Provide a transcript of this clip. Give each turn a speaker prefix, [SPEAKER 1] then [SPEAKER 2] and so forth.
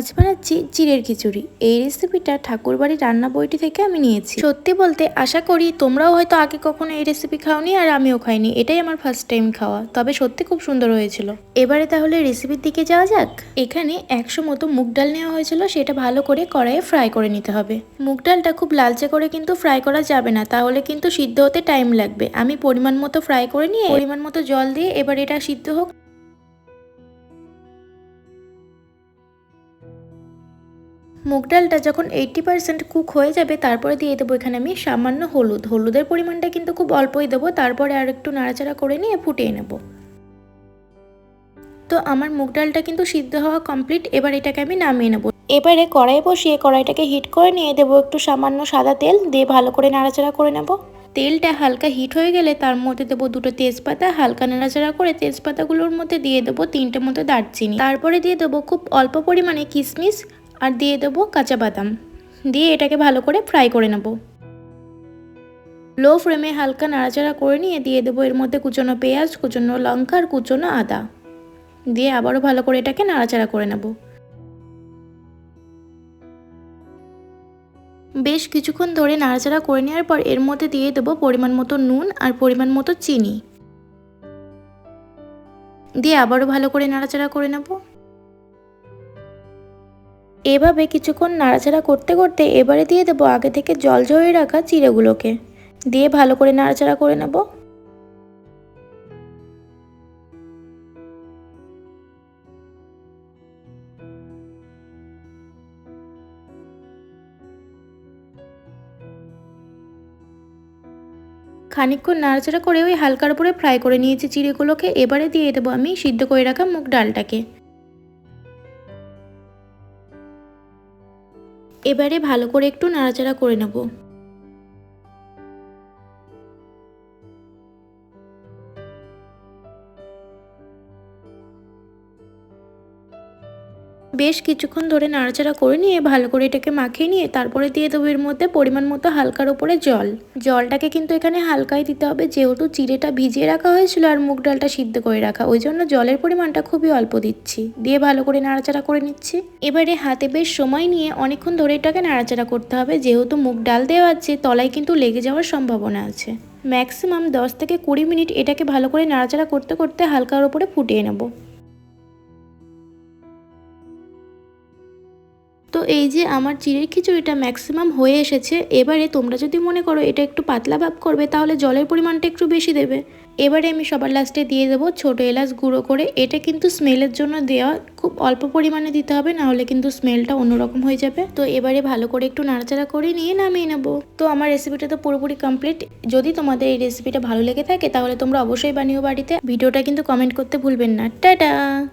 [SPEAKER 1] আজ বানাচ্ছি চিড়ের খিচুড়ি। এই রেসিপিটা ঠাকুরবাড়ির রান্না বইটি থেকে আমি নিয়েছি। সত্যি বলতে আশা করি তোমরাও হয়তো আগে কখনো এই রেসিপি খাওনি আর আমিও খাইনি। এটাই আমার ফার্স্ট টাইম খাওয়া। তবে সত্যি খুব সুন্দর হয়েছিল। এবারে তাহলে রেসিপির দিকে যাওয়া যাক। এখানে একশো মতো মুগ ডাল নেওয়া হয়েছিল। সেটা ভালো করে কড়াইয়ে ফ্রাই করে নিতে হবে। মুগ ডালটা খুব লালচে করে কিন্তু ফ্রাই করা যাবে না। তাহলে কিন্তু সিদ্ধ হতে টাইম লাগবে। আমি পরিমাণ মতো ফ্রাই করে নিয়ে পরিমাণ মতো জল দিয়ে এবার এটা সিদ্ধ হোক। মুগ ডালটা যখন এইটটি পার্সেন্ট কুক হয়ে যাবে, তারপরে দিয়ে দেবো এখানে আমি সামান্য হলুদ। হলুদের পরিমাণটা কিন্তু খুব অল্পই দেবো, তারপরে আর একটু নাড়াচাড়া করে নিয়ে ফুটিয়ে নেব। তো আমার মুগ ডালটা কিন্তু সিদ্ধ হওয়া কমপ্লিট এবার এটাকে আমি নামিয়ে নেব। এবারে কড়াই বসিয়ে কড়াইটাকে হিট করে নিয়ে দেবো একটু সামান্য সাদা তেল, দিয়ে ভালো করে নাড়াচাড়া করে নেব। তেলটা হালকা হিট হয়ে গেলে তার মধ্যে দেবো দুটো তেজপাতা, হালকা নাড়াচাড়া করে তেজপাতাগুলোর মধ্যে দিয়ে দেবো তিনটে মতো দারচিনি। তারপরে দিয়ে দেবো খুব অল্প পরিমাণে কিশমিশ আর দিয়ে দেবো কাঁচা বাদাম। দিয়ে এটাকে ভালো করে ফ্রাই করে নেব। লো ফ্লেমে হালকা নাড়াচাড়া করে নিয়ে দিয়ে দেবো এর মধ্যে কুচনো পেঁয়াজ, কুচনো লঙ্কা আর কুচনো আদা। দিয়ে আবারও ভালো করে এটাকে নাড়াচাড়া করে নেব। বেশ কিছুক্ষণ ধরে নাড়াচাড়া করে নেওয়ার পর এর মধ্যে দিয়ে দেবো পরিমাণ মতো নুন আর পরিমাণ মতো চিনি। দিয়ে আবারও ভালো করে নাড়াচাড়া করে নেব। এভাবে কিছুক্ষণ নাড়াচাড়া করতে করতে এবারে দিয়ে দেবো আগে থেকে জল ঝরিয়ে রাখা চিড়েগুলোকে। দিয়ে ভালো করে নাড়াচাড়া করে নেব। খানিকক্ষণ নাড়াচাড়া করে ওই হালকার উপরে ফ্রাই করে নিয়েছি চিড়েগুলোকে। এবারে দিয়ে দেবো আমি সিদ্ধ করে রাখা মুগ ডালটাকে। এবারে ভালো করে একটু নাড়াচাড়া করে নেব। বেশ কিছুক্ষণ ধরে নাড়াচাড়া করে নিয়ে ভালো করে এটাকে মাখিয়ে নিয়ে তারপরে দিয়ে দেবো এর মধ্যে পরিমাণ মতো হালকার ওপরে জল। জলটাকে কিন্তু এখানে হালকাই দিতে হবে, যেহেতু চিড়েটা ভিজিয়ে রাখা হয়েছিল আর মুগ ডালটা সিদ্ধ করে রাখা। ওই জন্য জলের পরিমাণটা খুবই অল্প দিচ্ছি। দিয়ে ভালো করে নাড়াচাড়া করে নিচ্ছি। এবারে হাতে বেশ সময় নিয়ে অনেকক্ষণ ধরে এটাকে নাড়াচাড়া করতে হবে, যেহেতু মুগ ডাল দেওয়া আছে, তলায় কিন্তু লেগে যাওয়ার সম্ভাবনা আছে। ম্যাক্সিমাম দশ থেকে কুড়ি মিনিট এটাকে ভালো করে নাড়াচাড়া করতে করতে হালকার ওপরে ফুটিয়ে নেব। এই যে আমার চিড়ের খিচুড়িটা ম্যাক্সিমাম হয়ে এসেছে, এবারে তোমরা যদি মনে করো এটা একটু পাতলা ভাব করবে, তাহলে জলের পরিমাণটা একটু বেশি দেবে। এবারে আমি সবার লাস্টে দিয়ে দেবো ছোটো এলাচ গুঁড়ো করে, এটা কিন্তু স্মেলের জন্য দেওয়া খুব অল্প পরিমাণে দিতে হবে, না হলে কিন্তু স্মেলটা অন্যরকম হয়ে যাবে। তো এবারে ভালো করে একটু নাড়াচাড়া করে নিয়ে নামিয়ে নেব। তো আমার রেসিপিটা তো পুরোপুরি কমপ্লিট যদি তোমাদের এই রেসিপিটা ভালো লেগে থাকে, তাহলে তোমরা অবশ্যই বানিও বাড়িতে। ভিডিওটা কিন্তু কমেন্ট করতে ভুলবেন না। টাটা!